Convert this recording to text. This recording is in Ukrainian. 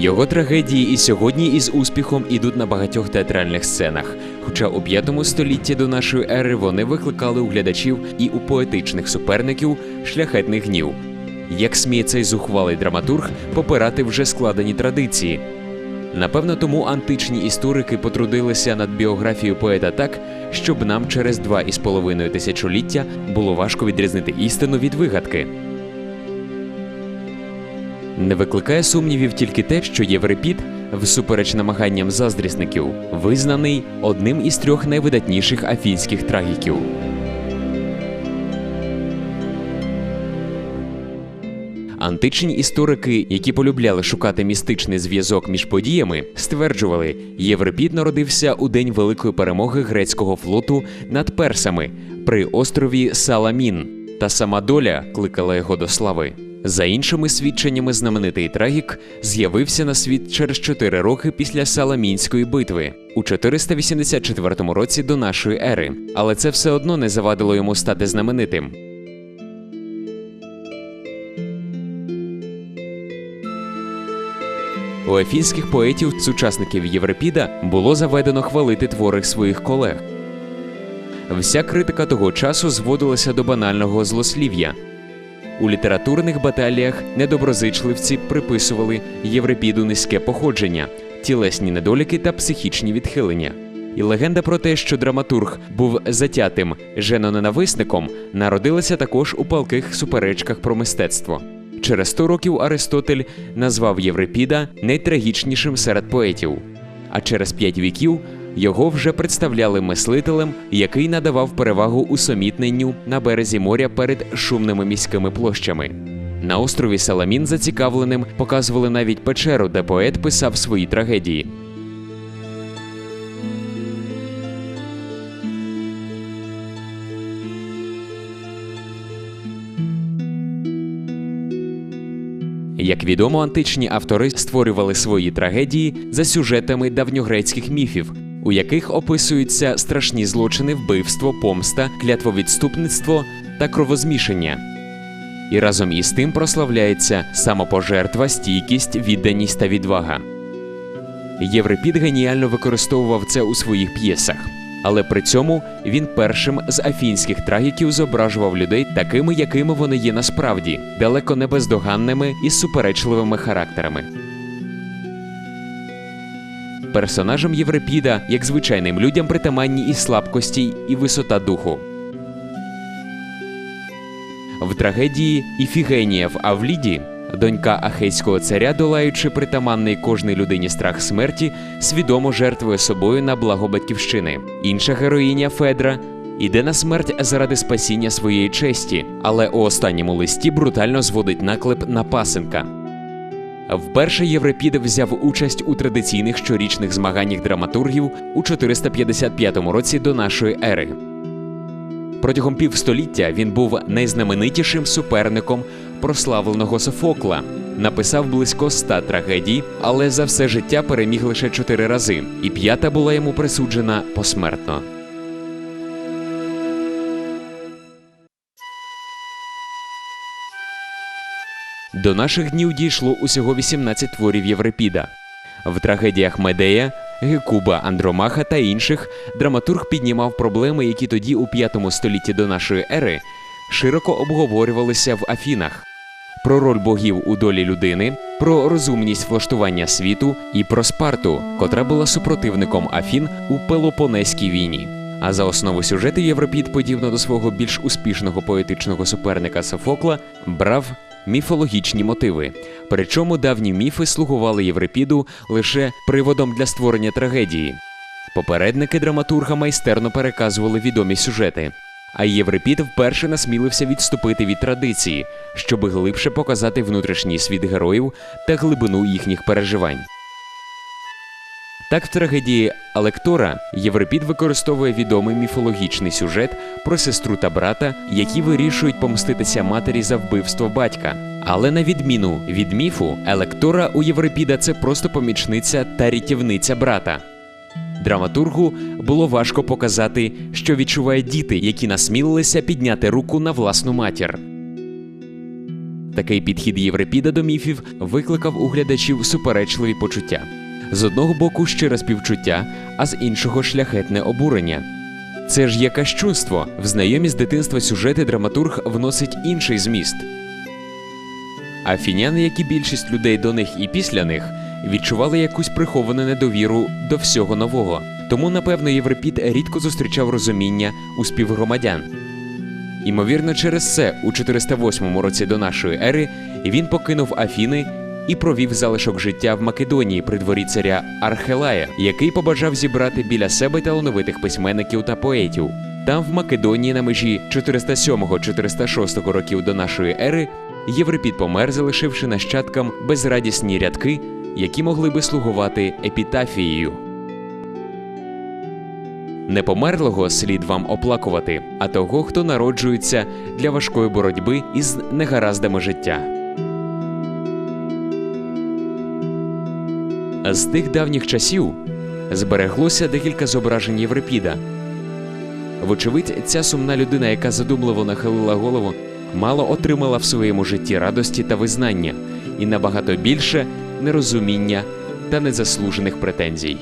Його трагедії і сьогодні із успіхом ідуть на багатьох театральних сценах. Хоча у п'ятому столітті до нашої ери вони викликали у глядачів і у поетичних суперників шляхетний гнів. Як сміє цей зухвалий драматург попирати вже складені традиції? Напевно, тому античні історики потрудилися над біографією поета так, щоб нам через два із половиною тисячоліття було важко відрізнити істину від вигадки. Не викликає сумнівів тільки те, що Єврипід, всупереч намаганням заздрісників, визнаний одним із трьох найвидатніших афінських трагіків. Античні історики, які полюбляли шукати містичний зв'язок між подіями, стверджували, Єврипід народився у день великої перемоги грецького флоту над персами при острові Саламін, та сама доля кликала його до слави. За іншими свідченнями, знаменитий трагік з'явився на світ через 4 роки після Саламінської битви у 484 році до нашої ери, але це все одно не завадило йому стати знаменитим. У ефінських поетів, сучасників Єврипіда, було заведено хвалити твори своїх колег. Вся критика того часу зводилася до банального злослів'я. У літературних баталіях недоброзичливці приписували Єврипіду низьке походження, тілесні недоліки та психічні відхилення. І легенда про те, що драматург був затятим женоненависником, народилася також у палких суперечках про мистецтво. Через 100 років Аристотель назвав Єврипіда найтрагічнішим серед поетів, а через п'ять віків його вже представляли мислителем, який надавав перевагу усомітненню на березі моря перед шумними міськими площами. На острові Саламін зацікавленим показували навіть печеру, де поет писав свої трагедії. Як відомо, античні автори створювали свої трагедії за сюжетами давньогрецьких міфів, у яких описуються страшні злочини, вбивство, помста, клятвовідступництво та кровозмішання. І разом із тим прославляється самопожертва, стійкість, відданість та відвага. Єврипід геніально використовував це у своїх п'єсах, але при цьому він першим з афінських трагіків зображував людей такими, якими вони є насправді, далеко не бездоганними і суперечливими характерами. Персонажам Єврипіда, як звичайним людям, притаманні і слабкості, і висота духу. В трагедії Іфігенія в Авліді донька Ахейського царя, долаючи притаманний кожній людині страх смерті, свідомо жертвує собою на благо батьківщини. Інша героїня Федра іде на смерть заради спасіння своєї честі, але у останньому листі брутально зводить наклеп на пасенка. Вперше Єврипід взяв участь у традиційних щорічних змаганнях драматургів у 455 році до нашої ери. Протягом півстоліття він був найзнаменитішим суперником прославленого Софокла. Написав близько ста трагедій, але за все життя переміг лише чотири рази, і п'ята була йому присуджена посмертно. До наших днів дійшло усього 18 творів Єврипіда. В трагедіях Медея, Гекуба, Андромаха та інших драматург піднімав проблеми, які тоді, у 5 столітті до нашої ери, широко обговорювалися в Афінах. Про роль богів у долі людини, про розумність влаштування світу і про Спарту, котра була супротивником Афін у Пелопонеській війні. А за основу сюжету Європід, подібно до свого більш успішного поетичного суперника Софокла, брав міфологічні мотиви. Причому давні міфи слугували Єврипіду лише приводом для створення трагедії. Попередники драматурга майстерно переказували відомі сюжети. А Єврипід вперше насмілився відступити від традиції, щоб глибше показати внутрішній світ героїв та глибину їхніх переживань. Так, в трагедії Алектора Єврипід використовує відомий міфологічний сюжет про сестру та брата, які вирішують помститися матері за вбивство батька. Але на відміну від міфу, Електора у Єврипіда це просто помічниця та рятівниця брата. Драматургу було важко показати, що відчувають діти, які насмілилися підняти руку на власну матір. Такий підхід Єврипіда до міфів викликав у глядачів суперечливі почуття. З одного боку щире співчуття, а з іншого шляхетне обурення. Це ж є кощунство. В знайомі з дитинства сюжети драматург вносить інший зміст. Афіняни, як і більшість людей до них і після них, відчували якусь приховану недовіру до всього нового. Тому, напевно, Єврипід рідко зустрічав розуміння у співгромадян. Імовірно, через це у 408 році до нашої ери він покинув Афіни і провів залишок життя в Македонії при дворі царя Архелая, який побажав зібрати біля себе талановитих письменників та поетів. Там, в Македонії, на межі 407-406 років до нашої ери, Єврипід помер, залишивши нащадкам безрадісні рядки, які могли би слугувати епітафією. Непомерлого слід вам оплакувати, а того, хто народжується для важкої боротьби із негараздами життя. З тих давніх часів збереглося декілька зображень Єврипіда. Вочевидь, ця сумна людина, яка задумливо нахилила голову, мало отримала в своєму житті радості та визнання, і набагато більше нерозуміння та незаслужених претензій.